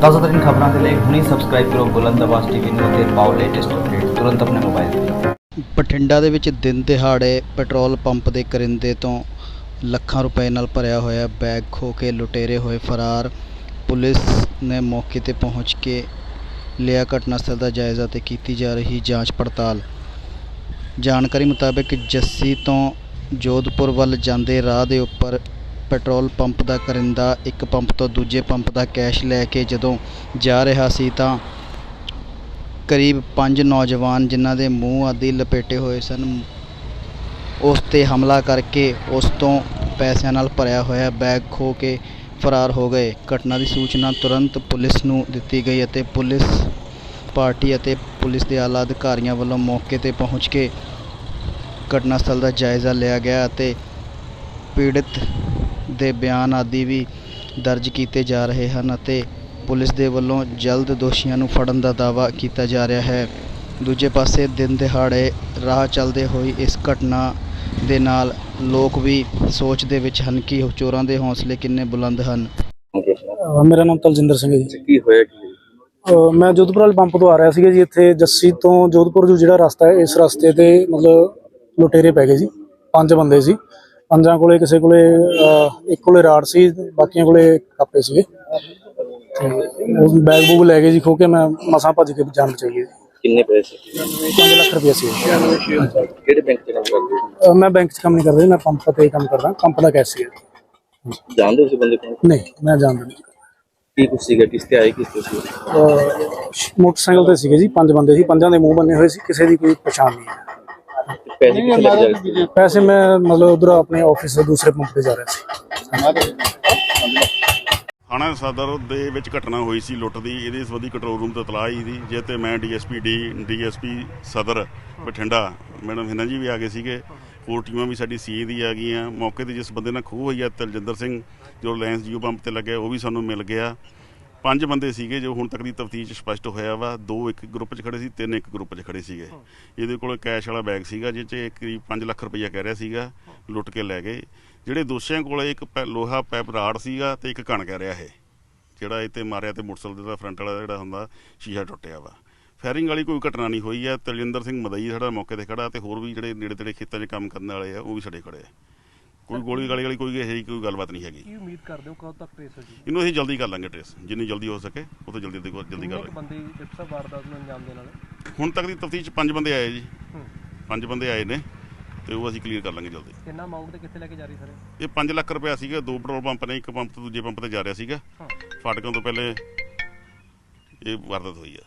ਤਾਜ਼ਾ ਖਬਰਾਂ ਦੇ ਲਈ ਹੁਣੀ ਸਬਸਕ੍ਰਾਈਬ ਕਰੋ ਬੁਲੰਦ ਟੀਵੀ ਨੂੰ ਅਤੇ ਪਾਓ ਲੇਟੈਸਟ ਅਪਡੇਟ ਤੁਰੰਤ ਆਪਣੇ ਮੋਬਾਈਲ ਤੇ। ਬਠਿੰਡਾ ਦੇ ਵਿੱਚ ਦਿਨ ਦਿਹਾੜੇ ਪੈਟਰੋਲ ਪੰਪ ਦੇ ਕਰਿੰਦੇ ਤੋਂ ਲੱਖਾਂ ਰੁਪਏ ਨਾਲ ਭਰਿਆ ਹੋਇਆ ਬੈਗ ਖੋ ਕੇ ਲੁਟੇਰੇ ਹੋਏ ਫਰਾਰ। ਪੁਲਿਸ ਨੇ ਮੌਕੇ ਤੇ ਪਹੁੰਚ ਕੇ ਲਿਆ ਘਟਨਾ ਸਥਲ ਦਾ ਜਾਇਜ਼ਾ ਤੇ ਕੀਤੀ ਜਾ ਰਹੀ ਜਾਂਚ ਪੜਤਾਲ। ਜਾਣਕਾਰੀ ਮੁਤਾਬਕ ਜੱਸੀ ਤੋਂ ਜੋਧਪੁਰ ਵੱਲ ਜਾਂਦੇ ਰਾਹ ਦੇ ਉੱਪਰ ਪੈਟਰੋਲ ਪੰਪ ਦਾ ਕਰਿੰਦਾ ਇੱਕ ਪੰਪ ਤੋਂ ਦੂਜੇ ਪੰਪ ਦਾ ਕੈਸ਼ ਲੈ ਕੇ ਜਦੋਂ ਜਾ ਰਿਹਾ ਸੀ ਤਾਂ ਕਰੀਬ ਪੰਜ ਨੌਜਵਾਨ ਜਿਨ੍ਹਾਂ ਦੇ ਮੂੰਹ ਆਦਿ ਲਪੇਟੇ ਹੋਏ ਸਨ, ਉਸ ਤੇ ਹਮਲਾ ਕਰਕੇ ਉਸ ਤੋਂ ਪੈਸਿਆਂ ਨਾਲ ਭਰਿਆ ਹੋਇਆ ਬੈਗ ਖੋ ਕੇ ਫਰਾਰ ਹੋ ਗਏ। ਘਟਨਾ ਦੀ ਸੂਚਨਾ ਤੁਰੰਤ ਪੁਲਿਸ ਨੂੰ ਦਿੱਤੀ ਗਈ ਅਤੇ ਪੁਲਿਸ ਪਾਰਟੀ ਅਤੇ ਪੁਲਿਸ ਦੇ ਆਲਾ ਅਧਿਕਾਰੀਆਂ ਵੱਲੋਂ ਮੌਕੇ ਤੇ ਪਹੁੰਚ ਕੇ ਘਟਨਾ ਸਥਲ ਦਾ ਜਾਇਜ਼ਾ ਲਿਆ ਗਿਆ ਅਤੇ ਪੀੜਤ ਦੇ ਬਿਆਨ ਆਦਿ ਵੀ ਦਰਜ ਕੀਤੇ ਜਾ ਰਹੇ ਹਨ ਅਤੇ ਪੁਲਿਸ ਦੇ ਵੱਲੋਂ ਜਲਦ ਦੋਸ਼ੀਆਂ ਨੂੰ ਫੜਨ ਦਾ ਦਾਅਵਾ ਕੀਤਾ ਜਾ ਰਿਹਾ ਹੈ। ਦੂਜੇ ਪਾਸੇ ਦਿਨ ਦਿਹਾੜੇ ਰਾਹ ਚੱਲਦੇ ਹੋਈ ਇਸ ਘਟਨਾ ਦੇ ਨਾਲ ਲੋਕ ਵੀ ਸੋਚ ਦੇ ਵਿੱਚ ਹਨ ਕਿ ਚੋਰਾਂ ਦੇ ਹੌਸਲੇ ਕਿੰਨੇ ਬੁਲੰਦ ਹਨ। ਅਹ ਮੇਰਾ ਨਾਮ ਤਲਜਿੰਦਰ ਸਿੰਘ ਹੈ ਜੀ। ਕੀ ਹੋਇਆ ਕੀ? ਅਹ ਮੈਂ ਜੋਧਪੁਰ ਵਾਲੇ ਪੰਪ ਤੋਂ ਆ ਰਿਹਾ ਸੀਗਾ ਜੀ। ਇੱਥੇ ਜੱਸੀ ਤੋਂ ਜੋਧਪੁਰ ਜੋ ਜਿਹੜਾ ਰਸਤਾ ਹੈ ਇਸ ਰਸਤੇ ਤੇ ਮਤਲਬ ਲੁਟੇਰੇ ਪੈ ਗਏ ਜੀ। ਪੰਜ ਬੰਦੇ ਸੀ। ਪੰਜਾਂ ਕੋਲੇ ਕਿਸੇ ਕੋਲੇ ਅਹ, ਇੱਕ ਕੋਲੇ ਰਾੜ ਸੀ ਬਾਕੀਆਂ ਕੋਲੇ ਕਾਪੇ ਸੀਗੇ। ਤੇ ਉਹ ਬੈਗ ਬੂਗ ਲੈ ਗਏ ਜੀ ਖੋ ਕੇ ਮੈਂ ਮਸਾਂ ਭੱਜ ਕੇ ਜਾਨ ਬਚਾਈ ਹੈ ਕਿੰਨੇ ਪੈਸੇ 5 ਲੱਖ ਰੁਪਏ ਸੀ। ਕਿਹੜੇ ਬੈਂਕ ਚ ਕੰਮ ਕਰਦੇ ਹੋ? ਅਹ ਮੈਂ ਬੈਂਕ 'ਚ ਕੰਮ ਨਹੀਂ ਕਰਦਾ ਜੀ, ਮੈਂ ਪੰਪ ਤੇ ਕੰਮ ਕਰਦਾ ਪੰਪ ਦਾ ਕੈਸ਼ੀਅਰ ਜਾਣਦੇ ਹੋ ਤੁਸੀਂ ਬੰਦੇ ਕੋਲ ਨਹੀਂ ਮੈਂ ਜਾਣਦਾ ਨਹੀਂ। ਕੀ ਕੁਛ ਸੀਗਾ ਕਿਸ ਤੇ ਆਏ ਕਿਸ ਤੇ ਸੀ? ਅਹ ਮੋਟਰਸਾਈਕਲ ਤੇ ਸੀਗੇ ਜੀ ਪੰਜ ਬੰਦੇ ਸੀ ਪੰਜਾਂ ਦੇ ਮੂੰਹ ਬੰਨੇ ਹੋਏ ਸੀ ਕਿਸੇ ਦੀ ਕੋਈ ਪਛਾਣ ਨਹੀਂ ਹੈ। ਪੈਸੇ ਕਿੱਥੇ ਲੱਗ ਜਾਏ ਪੈਸੇ ਮੈਂ ਮਤਲਬ ਉਧਰ ਆਪਣੇ ਆਫਿਸ ਦੇ ਦੂਸਰੇ ਪੰਪ ਤੇ ਜਾ ਰਿਹਾ ਸੀ। ਥਾਣਾ ਸਦਰ ਦੇ ਵਿੱਚ ਘਟਨਾ ਹੋਈ ਸੀ ਲੁੱਟ ਦੀ। ਇਹਦੇ ਸੰਬੰਧੀ ਕੰਟਰੋਲ ਰੂਮ ਤੋਂ ਇਤਲਾਹ ਆਈ ਸੀ। ਜੇ ਤੇ ਮੈਂ ਡੀਐਸਪੀ ਡੀ ਡੀਐਸਪੀ ਸਦਰ ਬਠਿੰਡਾ ਮੈਡਮ ਹਿਨਾ ਜੀ ਵੀ ਆ ਗਏ ਸੀਗੇ। ਹੋਰ ਟੀਮਾਂ ਵੀ ਸਾਡੀ ਸੀ ਦੀ ਆ ਗਈਆਂ। ਮੌਕੇ ਤੇ ਜਿਸ ਬੰਦੇ ਨਾਲ ਖੂਹ ਹੋਈ ਆ ਤਲਜਿੰਦਰ ਸਿੰਘ ਜੋ ਰਿਲਾਇੰਸ ਜੀਓ ਪੰਪ ਤੇ ਲੱਗਿਆ ਉਹ ਵੀ ਸਾਨੂੰ ਮਿਲ ਗਿਆ। ਪੰਜ ਬੰਦੇ ਸੀਗੇ ਜੋ ਹੁਣ ਤੱਕ ਦੀ ਤਫਤੀਸ਼ ਸਪਸ਼ਟ ਹੋਇਆ ਵਾ। ਦੋ ਇੱਕ ਗਰੁੱਪ 'ਚ ਖੜੇ ਸੀ ਤਿੰਨ ਇੱਕ ਗਰੁੱਪ 'ਚ ਖੜੇ ਸੀਗੇ। ਇਹਦੇ ਕੋਲ ਕੈਸ਼ ਵਾਲਾ ਬੈਗ ਸੀਗਾ ਜਿਹ 'ਚ ਕਰੀਬ 5 ਲੱਖ ਰੁਪਈਆ ਕਹਿ ਰਿਹਾ ਸੀਗਾ ਲੁੱਟ ਕੇ ਲੈ ਗਏ। ਜਿਹੜੇ ਦੋਸ਼ੀਆਂ ਕੋਲ ਇੱਕ ਲੋਹਾ ਪੈਪ ਰਾੜ ਸੀਗਾ ਤੇ ਇੱਕ ਕਣ ਕਹਿ ਰਿਹਾ ਇਹ ਜਿਹੜਾ ਇਹ ਤੇ ਮਾਰਿਆ ਤੇ ਮੋਟਰਸਾਈਕਲ ਦਾ ਫਰੰਟ ਵਾਲਾ ਜਿਹੜਾ ਹੁੰਦਾ ਸ਼ੀਸ਼ਾ ਟੁੱਟਿਆ ਵਾ। ਫਾਇਰਿੰਗ ਵਾਲੀ ਕੋਈ ਘਟਨਾ ਨਹੀਂ ਹੋਈ ਹੈ ਤਲਜਿੰਦਰ ਸਿੰਘ ਮਦਈ ਸਾਡਾ ਮੌਕੇ ਤੇ ਖੜਾ ਤੇ ਹੋਰ ਵੀ ਜਿਹੜੇ ਨੇੜੇ ਤੇੜੇ ਖੇਤਾਂ 'ਚ ਕੰਮ ਕਰਨ ਵਾਲੇ ਆ ਉਹ ਵੀ ਸਾਡੇ ਖੜੇ ਆ। ਕੋਈ ਗੋਲੀ ਗਾਲੀ ਵਾਲੀ ਕੋਈ ਇਹੋ ਜਿਹੀ ਕੋਈ ਗੱਲਬਾਤ ਨਹੀਂ ਹੈਗੀ। ਕੀ ਉਮੀਦ ਕਰਦੇ ਹੋ ਕਦੋਂ ਤੱਕ ਟ੍ਰੇਸ ਹੋ ਜੀ ਇਹਨੂੰ ਅਸੀਂ ਜਲਦੀ ਕਰ ਲਾਂਗੇ ਟ੍ਰੇਸ ਜਿੰਨੀ ਜਲਦੀ ਹੋ ਸਕੇ ਉਹ ਤੋਂ ਜਲਦੀ ਜਲਦੀ ਜਲਦੀ ਕਰ ਲਾਂਗੇ। ਬੰਦੇ ਜਿਸ ਵਾਰਦਾਤ ਨੂੰ ਅੰਜਾਮ ਦੇਣ ਵਾਲੇ? ਹੁਣ ਤੱਕ ਦੀ ਤਫਤੀਸ਼ ਪੰਜ ਬੰਦੇ ਆਏ ਜੀ। ਪੰਜ ਬੰਦੇ ਆਏ ਨੇ ਤੇ ਉਹ ਅਸੀਂ ਕਲੀਅਰ ਕਰ ਲਾਂਗੇ ਜਲਦੀ। ਕਿੰਨਾ ਅਮਾਉਂਟ ਤੇ ਕਿੱਥੇ ਲੈ ਕੇ ਜਾ ਰਹੀ ਸਾਰੇ? ਇਹ 5 ਲੱਖ ਰੁਪਇਆ ਸੀਗਾ ਦੋ ਪੈਟਰੋਲ ਪੰਪ ਨੇ ਇੱਕ ਪੰਪ ਤੋਂ ਦੂਜੇ ਪੰਪ ਤੇ ਜਾ ਰਿਹਾ ਸੀਗਾ। ਫਾਟਕਾਂ ਤੋਂ ਪਹਿਲੇ ਇਹ ਵਾਰਦਾਤ ਹੋਈ ਆ।